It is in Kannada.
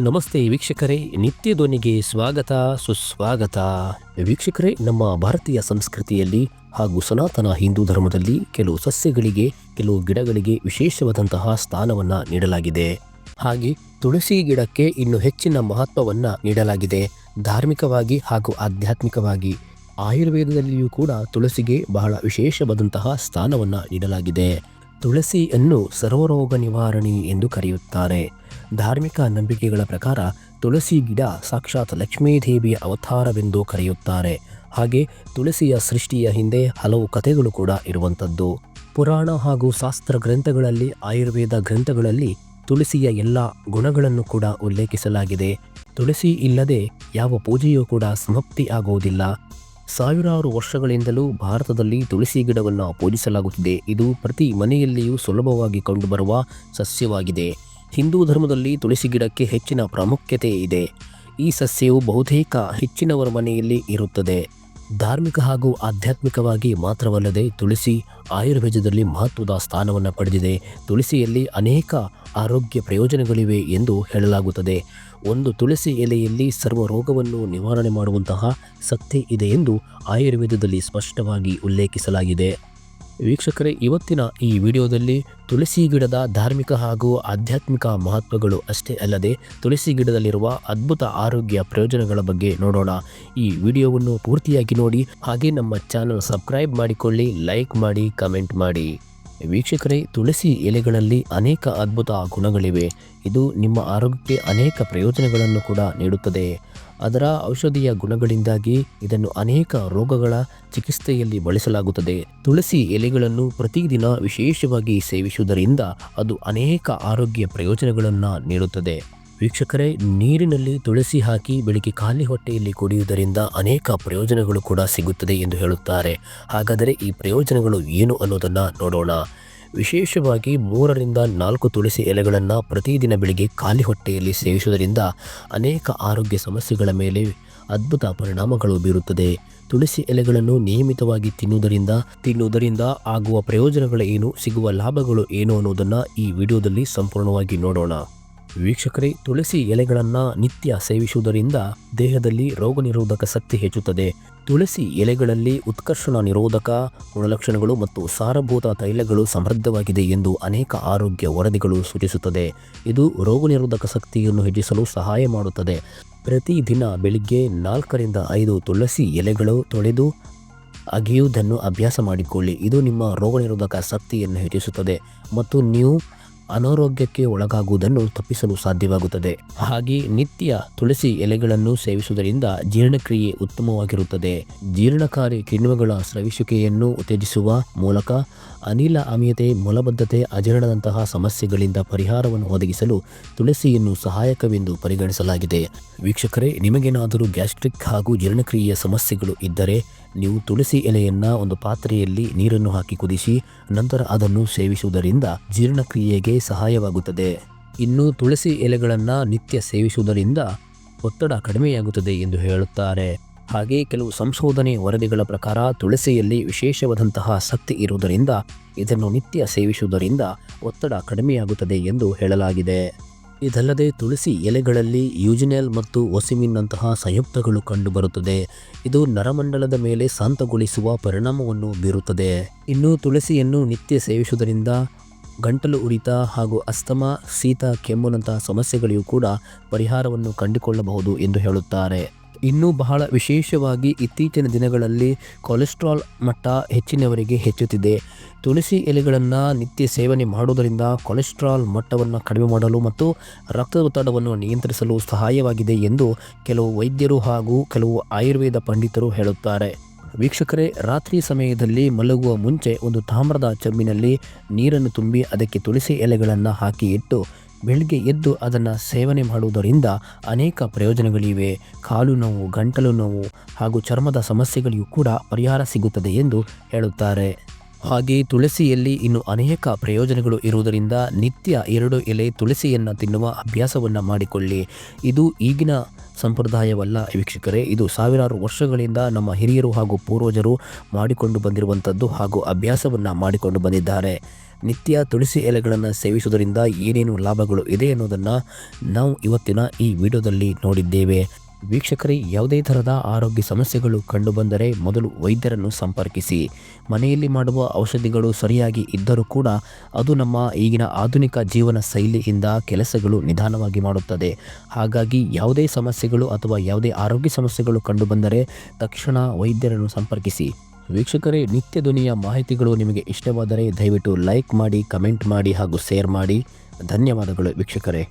ನಮಸ್ತೆ ವೀಕ್ಷಕರೇ, ನಿತ್ಯ ಧ್ವನಿಗೆ ಸ್ವಾಗತ, ಸುಸ್ವಾಗತ. ವೀಕ್ಷಕರೇ, ನಮ್ಮ ಭಾರತೀಯ ಸಂಸ್ಕೃತಿಯಲ್ಲಿ ಹಾಗೂ ಸನಾತನ ಹಿಂದೂ ಧರ್ಮದಲ್ಲಿ ಕೆಲವು ಸಸ್ಯಗಳಿಗೆ, ಕೆಲವು ಗಿಡಗಳಿಗೆ ವಿಶೇಷವಾದಂತಹ ಸ್ಥಾನವನ್ನು ನೀಡಲಾಗಿದೆ. ಹಾಗೆ ತುಳಸಿ ಗಿಡಕ್ಕೆ ಇನ್ನು ಹೆಚ್ಚಿನ ಮಹತ್ವವನ್ನ ನೀಡಲಾಗಿದೆ. ಧಾರ್ಮಿಕವಾಗಿ ಹಾಗೂ ಆಧ್ಯಾತ್ಮಿಕವಾಗಿ ಆಯುರ್ವೇದದಲ್ಲಿಯೂ ಕೂಡ ತುಳಸಿಗೆ ಬಹಳ ವಿಶೇಷವಾದಂತಹ ಸ್ಥಾನವನ್ನು ನೀಡಲಾಗಿದೆ. ತುಳಸಿಯನ್ನು ಸರ್ವರೋಗ ನಿವಾರಣೆ ಎಂದು ಕರೆಯುತ್ತಾರೆ. ಧಾರ್ಮಿಕ ನಂಬಿಕೆಗಳ ಪ್ರಕಾರ ತುಳಸಿ ಗಿಡ ಸಾಕ್ಷಾತ್ ಲಕ್ಷ್ಮೀದೇವಿಯ ಅವತಾರವೆಂದು ಕರೆಯುತ್ತಾರೆ. ಹಾಗೆ ತುಳಸಿಯ ಸೃಷ್ಟಿಯ ಹಿಂದೆ ಹಲವು ಕಥೆಗಳು ಕೂಡ ಇರುವಂಥದ್ದು. ಪುರಾಣ ಹಾಗೂ ಶಾಸ್ತ್ರ ಗ್ರಂಥಗಳಲ್ಲಿ, ಆಯುರ್ವೇದ ಗ್ರಂಥಗಳಲ್ಲಿ ತುಳಸಿಯ ಎಲ್ಲ ಗುಣಗಳನ್ನು ಕೂಡ ಉಲ್ಲೇಖಿಸಲಾಗಿದೆ. ತುಳಸಿ ಇಲ್ಲದೆ ಯಾವ ಪೂಜೆಯೂ ಕೂಡ ಸಮಾಪ್ತಿ ಆಗುವುದಿಲ್ಲ. ಸಾವಿರಾರು ವರ್ಷಗಳಿಂದಲೂ ಭಾರತದಲ್ಲಿ ತುಳಸಿ ಗಿಡವನ್ನು ಪೂಜಿಸಲಾಗುತ್ತಿದೆ. ಇದು ಪ್ರತಿ ಮನೆಯಲ್ಲಿಯೂ ಸುಲಭವಾಗಿ ಕಂಡುಬರುವ ಸಸ್ಯವಾಗಿದೆ. ಹಿಂದೂ ಧರ್ಮದಲ್ಲಿ ತುಳಸಿ ಗಿಡಕ್ಕೆ ಹೆಚ್ಚಿನ ಪ್ರಾಮುಖ್ಯತೆ ಇದೆ. ಈ ಸಸ್ಯವು ಬಹುತೇಕ ಹೆಚ್ಚಿನವರ ಮನೆಯಲ್ಲಿ ಇರುತ್ತದೆ. ಧಾರ್ಮಿಕ ಹಾಗೂ ಆಧ್ಯಾತ್ಮಿಕವಾಗಿ ಮಾತ್ರವಲ್ಲದೆ ತುಳಸಿ ಆಯುರ್ವೇದದಲ್ಲಿ ಮಹತ್ವದ ಸ್ಥಾನವನ್ನು ಪಡೆದಿದೆ. ತುಳಸಿಯಲ್ಲಿ ಅನೇಕ ಆರೋಗ್ಯ ಪ್ರಯೋಜನಗಳಿವೆ ಎಂದು ಹೇಳಲಾಗುತ್ತದೆ. ಒಂದು ತುಳಸಿ ಎಲೆಯಲ್ಲಿ ಸರ್ವ ರೋಗವನ್ನು ನಿವಾರಣೆ ಮಾಡುವಂತಹ ಸತ್ಯ ಇದೆ ಎಂದು ಆಯುರ್ವೇದದಲ್ಲಿ ಸ್ಪಷ್ಟವಾಗಿ ಉಲ್ಲೇಖಿಸಲಾಗಿದೆ. ವೀಕ್ಷಕರೇ, ಇವತ್ತಿನ ಈ ವಿಡಿಯೋದಲ್ಲಿ ತುಳಸಿ ಗಿಡದ ಧಾರ್ಮಿಕ ಹಾಗೂ ಆಧ್ಯಾತ್ಮಿಕ ಮಹತ್ವಗಳು ಅಷ್ಟೇ ಅಲ್ಲದೆ ತುಳಸಿ ಗಿಡದಲ್ಲಿರುವ ಅದ್ಭುತ ಆರೋಗ್ಯ ಪ್ರಯೋಜನಗಳ ಬಗ್ಗೆ ನೋಡೋಣ. ಈ ವಿಡಿಯೋವನ್ನು ಪೂರ್ತಿಯಾಗಿ ನೋಡಿ, ಹಾಗೆ ನಮ್ಮ ಚಾನಲ್ ಸಬ್ಸ್ಕ್ರೈಬ್ ಮಾಡಿಕೊಳ್ಳಿ, ಲೈಕ್ ಮಾಡಿ, ಕಮೆಂಟ್ ಮಾಡಿ. ವೀಕ್ಷಕರೇ, ತುಳಸಿ ಎಲೆಗಳಲ್ಲಿ ಅನೇಕ ಅದ್ಭುತ ಗುಣಗಳಿವೆ. ಇದು ನಿಮ್ಮ ಆರೋಗ್ಯಕ್ಕೆ ಅನೇಕ ಪ್ರಯೋಜನಗಳನ್ನು ಕೂಡ ನೀಡುತ್ತದೆ. ಅದರ ಔಷಧೀಯ ಗುಣಗಳಿಂದಾಗಿ ಇದನ್ನು ಅನೇಕ ರೋಗಗಳ ಚಿಕಿತ್ಸೆಯಲ್ಲಿ ಬಳಸಲಾಗುತ್ತದೆ. ತುಳಸಿ ಎಲೆಗಳನ್ನು ಪ್ರತಿದಿನ ವಿಶೇಷವಾಗಿ ಸೇವಿಸುವುದರಿಂದ ಅದು ಅನೇಕ ಆರೋಗ್ಯ ಪ್ರಯೋಜನಗಳನ್ನು ನೀಡುತ್ತದೆ. ವೀಕ್ಷಕರೇ, ನೀರಿನಲ್ಲಿ ತುಳಸಿ ಹಾಕಿ ಬೆಳಿಗ್ಗೆ ಖಾಲಿ ಹೊಟ್ಟೆಯಲ್ಲಿ ಕುಡಿಯುವುದರಿಂದ ಅನೇಕ ಪ್ರಯೋಜನಗಳು ಕೂಡ ಸಿಗುತ್ತದೆ ಎಂದು ಹೇಳುತ್ತಾರೆ. ಹಾಗಾದರೆ ಈ ಪ್ರಯೋಜನಗಳು ಏನು ಅನ್ನೋದನ್ನು ನೋಡೋಣ. ವಿಶೇಷವಾಗಿ ಮೂರರಿಂದ ನಾಲ್ಕು ತುಳಸಿ ಎಲೆಗಳನ್ನು ಪ್ರತಿದಿನ ಬೆಳಿಗ್ಗೆ ಖಾಲಿ ಹೊಟ್ಟೆಯಲ್ಲಿ ಸೇವಿಸುವುದರಿಂದ ಅನೇಕ ಆರೋಗ್ಯ ಸಮಸ್ಯೆಗಳ ಮೇಲೆ ಅದ್ಭುತ ಪರಿಣಾಮಗಳು ಬೀರುತ್ತದೆ. ತುಳಸಿ ಎಲೆಗಳನ್ನು ನಿಯಮಿತವಾಗಿ ತಿನ್ನುವುದರಿಂದ ತಿನ್ನುವುದರಿಂದ ಆಗುವ ಪ್ರಯೋಜನಗಳು ಏನು ಸಿಗುವ ಲಾಭಗಳು ಏನು ಅನ್ನೋದನ್ನು ಈ ವಿಡಿಯೋದಲ್ಲಿ ಸಂಪೂರ್ಣವಾಗಿ ನೋಡೋಣ. ವೀಕ್ಷಕರೇ, ತುಳಸಿ ಎಲೆಗಳನ್ನು ನಿತ್ಯ ಸೇವಿಸುವುದರಿಂದ ದೇಹದಲ್ಲಿ ರೋಗ ನಿರೋಧಕ ಶಕ್ತಿ ಹೆಚ್ಚುತ್ತದೆ. ತುಳಸಿ ಎಲೆಗಳಲ್ಲಿ ಉತ್ಕರ್ಷಣ ನಿರೋಧಕ ಗುಣಲಕ್ಷಣಗಳು ಮತ್ತು ಸಾರಭೂತ ತೈಲಗಳು ಸಮೃದ್ಧವಾಗಿದೆ ಎಂದು ಅನೇಕ ಆರೋಗ್ಯ ವರದಿಗಳು ಸೂಚಿಸುತ್ತದೆ. ಇದು ರೋಗ ನಿರೋಧಕ ಶಕ್ತಿಯನ್ನು ಹೆಚ್ಚಿಸಲು ಸಹಾಯ ಮಾಡುತ್ತದೆ. ಪ್ರತಿದಿನ ಬೆಳಿಗ್ಗೆ ನಾಲ್ಕರಿಂದ ಐದು ತುಳಸಿ ಎಲೆಗಳು ತೊಳೆದು ಅಗಿಯುವುದನ್ನು ಅಭ್ಯಾಸ ಮಾಡಿಕೊಳ್ಳಿ. ಇದು ನಿಮ್ಮ ರೋಗ ನಿರೋಧಕ ಶಕ್ತಿಯನ್ನು ಹೆಚ್ಚಿಸುತ್ತದೆ. ಮತ್ತು ನೀವು ಅನಾರೋಗ್ಯಕ್ಕೆ ಒಳಗಾಗುವುದನ್ನು ತಪ್ಪಿಸಲು ಸಾಧ್ಯವಾಗುತ್ತದೆ. ಹಾಗೆ ನಿತ್ಯ ತುಳಸಿ ಎಲೆಗಳನ್ನು ಸೇವಿಸುವುದರಿಂದ ಜೀರ್ಣಕ್ರಿಯೆ ಉತ್ತಮವಾಗಿರುತ್ತದೆ. ಜೀರ್ಣಕಾರಿ ಕಿಣ್ವಗಳ ಸ್ರವಿಸುವಿಕೆಯನ್ನು ಉತ್ತೇಜಿಸುವ ಮೂಲಕ ಅನಿಲ ಅಮೀಯತೆ ಮೊಲಬದ್ಧತೆ ಅಜೀರ್ಣದಂತಹ ಸಮಸ್ಯೆಗಳಿಂದ ಪರಿಹಾರವನ್ನು ಒದಗಿಸಲು ತುಳಸಿಯನ್ನು ಸಹಾಯಕವೆಂದು ಪರಿಗಣಿಸಲಾಗಿದೆ. ವೀಕ್ಷಕರೇ, ನಿಮಗೇನಾದರೂ ಗ್ಯಾಸ್ಟ್ರಿಕ್ ಹಾಗೂ ಜೀರ್ಣಕ್ರಿಯೆಯ ಸಮಸ್ಯೆಗಳು ಇದ್ದರೆ ನೀವು ತುಳಸಿ ಎಲೆಯನ್ನ ಒಂದು ಪಾತ್ರೆಯಲ್ಲಿ ನೀರನ್ನು ಹಾಕಿ ಕುದಿಸಿ, ನಂತರ ಅದನ್ನು ಸೇವಿಸುವುದರಿಂದ ಜೀರ್ಣಕ್ರಿಯೆಗೆ ಸಹಾಯವಾಗುತ್ತದೆ. ಇನ್ನು ತುಳಸಿ ಎಲೆಗಳನ್ನು ನಿತ್ಯ ಸೇವಿಸುವುದರಿಂದ ಒತ್ತಡ ಕಡಿಮೆಯಾಗುತ್ತದೆ ಎಂದು ಹೇಳುತ್ತಾರೆ. ಹಾಗೆ ಕೆಲವು ಸಂಶೋಧನೆ ವರದಿಗಳ ಪ್ರಕಾರ ತುಳಸಿಯಲ್ಲಿ ವಿಶೇಷವಾದಂತಹ ಶಕ್ತಿ ಇರುವುದರಿಂದ ಇದನ್ನು ನಿತ್ಯ ಸೇವಿಸುವುದರಿಂದ ಒತ್ತಡ ಕಡಿಮೆಯಾಗುತ್ತದೆ ಎಂದು ಹೇಳಲಾಗಿದೆ. ಇದಲ್ಲದೆ ತುಳಸಿ ಎಲೆಗಳಲ್ಲಿ ಯೂಜಿನೆಲ್ ಮತ್ತು ಒಸಿಮಿನ್ನಂತಹ ಸಂಯುಕ್ತಗಳು ಕಂಡುಬರುತ್ತದೆ. ಇದು ನರಮಂಡಲದ ಮೇಲೆ ಶಾಂತಗೊಳಿಸುವ ಪರಿಣಾಮವನ್ನು ಬೀರುತ್ತದೆ. ಇನ್ನು ತುಳಸಿಯನ್ನು ನಿತ್ಯ ಸೇವಿಸುವುದರಿಂದ ಗಂಟಲು ಉರಿತ ಹಾಗೂ ಅಸ್ತಮ, ಶೀತ ಕೆಮ್ಮುನಂತಹ ಸಮಸ್ಯೆಗಳಿಗೂ ಕೂಡ ಪರಿಹಾರವನ್ನು ಕಂಡುಕೊಳ್ಳಬಹುದು ಎಂದು ಹೇಳುತ್ತಾರೆ. ಇನ್ನೂ ಬಹಳ ವಿಶೇಷವಾಗಿ ಇತ್ತೀಚಿನ ದಿನಗಳಲ್ಲಿ ಕೊಲೆಸ್ಟ್ರಾಲ್ ಮಟ್ಟ ಹೆಚ್ಚಿನವರಿಗೆ ಹೆಚ್ಚುತ್ತಿದೆ. ತುಳಸಿ ಎಲೆಗಳನ್ನು ನಿತ್ಯ ಸೇವನೆ ಮಾಡುವುದರಿಂದ ಕೊಲೆಸ್ಟ್ರಾಲ್ ಮಟ್ಟವನ್ನು ಕಡಿಮೆ ಮಾಡಲು ಮತ್ತು ರಕ್ತದೊತ್ತಡವನ್ನು ನಿಯಂತ್ರಿಸಲು ಸಹಾಯವಾಗಿದೆ ಎಂದು ಕೆಲವು ವೈದ್ಯರು ಹಾಗೂ ಕೆಲವು ಆಯುರ್ವೇದ ಪಂಡಿತರು ಹೇಳುತ್ತಾರೆ. ವೀಕ್ಷಕರೇ, ರಾತ್ರಿ ಸಮಯದಲ್ಲಿ ಮಲಗುವ ಮುಂಚೆ ಒಂದು ತಾಮ್ರದ ಚಮ್ಮಿನಲ್ಲಿ ನೀರನ್ನು ತುಂಬಿ ಅದಕ್ಕೆ ತುಳಸಿ ಎಲೆಗಳನ್ನು ಹಾಕಿ ಇಟ್ಟು ಬೆಳಿಗ್ಗೆ ಎದ್ದು ಅದನ್ನು ಸೇವನೆ ಮಾಡುವುದರಿಂದ ಅನೇಕ ಪ್ರಯೋಜನಗಳಿವೆ. ಕಾಲು ನೋವು, ಗಂಟಲು ನೋವು ಹಾಗೂ ಚರ್ಮದ ಸಮಸ್ಯೆಗಳಿಗೂ ಕೂಡ ಪರಿಹಾರ ಸಿಗುತ್ತದೆ ಎಂದು ಹೇಳುತ್ತಾರೆ. ಹಾಗೆ ತುಳಸಿಯಲ್ಲಿ ಇನ್ನು ಅನೇಕ ಪ್ರಯೋಜನಗಳು ಇರುವುದರಿಂದ ನಿತ್ಯ ಎರಡು ಎಲೆ ತುಳಸಿಯನ್ನು ತಿನ್ನುವ ಅಭ್ಯಾಸವನ್ನು ಮಾಡಿಕೊಳ್ಳಿ. ಇದು ಈಗಿನ ಸಂಪ್ರದಾಯವಲ್ಲ ವೀಕ್ಷಕರೇ. ಇದು ಸಾವಿರಾರು ವರ್ಷಗಳಿಂದ ನಮ್ಮ ಹಿರಿಯರು ಹಾಗೂ ಪೂರ್ವಜರು ಮಾಡಿಕೊಂಡು ಬಂದಿರುವಂಥದ್ದು ಹಾಗೂ ಅಭ್ಯಾಸವನ್ನು ಮಾಡಿಕೊಂಡು ಬಂದಿದ್ದಾರೆ. ನಿತ್ಯ ತುಳಸಿ ಎಲೆಗಳನ್ನು ಸೇವಿಸುವುದರಿಂದ ಏನೇನು ಲಾಭಗಳು ಇದೆ ಅನ್ನೋದನ್ನು ನಾವು ಇವತ್ತಿನ ಈ ವಿಡಿಯೋದಲ್ಲಿ ನೋಡಿದ್ದೇವೆ. ವೀಕ್ಷಕರೇ, ಯಾವುದೇ ಥರದ ಆರೋಗ್ಯ ಸಮಸ್ಯೆಗಳು ಕಂಡುಬಂದರೆ ಮೊದಲು ವೈದ್ಯರನ್ನು ಸಂಪರ್ಕಿಸಿ. ಮನೆಯಲ್ಲಿ ಮಾಡುವ ಔಷಧಿಗಳು ಸರಿಯಾಗಿ ಇದ್ದರೂ ಕೂಡ ಅದು ನಮ್ಮ ಈಗಿನ ಆಧುನಿಕ ಜೀವನ ಶೈಲಿಯಿಂದ ಕೆಲಸಗಳು ನಿಧಾನವಾಗಿ ಮಾಡುತ್ತದೆ. ಹಾಗಾಗಿ ಯಾವುದೇ ಸಮಸ್ಯೆಗಳು ಅಥವಾ ಯಾವುದೇ ಆರೋಗ್ಯ ಸಮಸ್ಯೆಗಳು ಕಂಡುಬಂದರೆ ತಕ್ಷಣ ವೈದ್ಯರನ್ನು ಸಂಪರ್ಕಿಸಿ. ವೀಕ್ಷಕರೇ, ನಿತ್ಯ ಧ್ವನಿಯ ಮಾಹಿತಿಗಳು ನಿಮಗೆ ಇಷ್ಟವಾದರೆ ದಯವಿಟ್ಟು ಲೈಕ್ ಮಾಡಿ, ಕಮೆಂಟ್ ಮಾಡಿ ಹಾಗೂ ಶೇರ್ ಮಾಡಿ. ಧನ್ಯವಾದಗಳು ವೀಕ್ಷಕರೇ.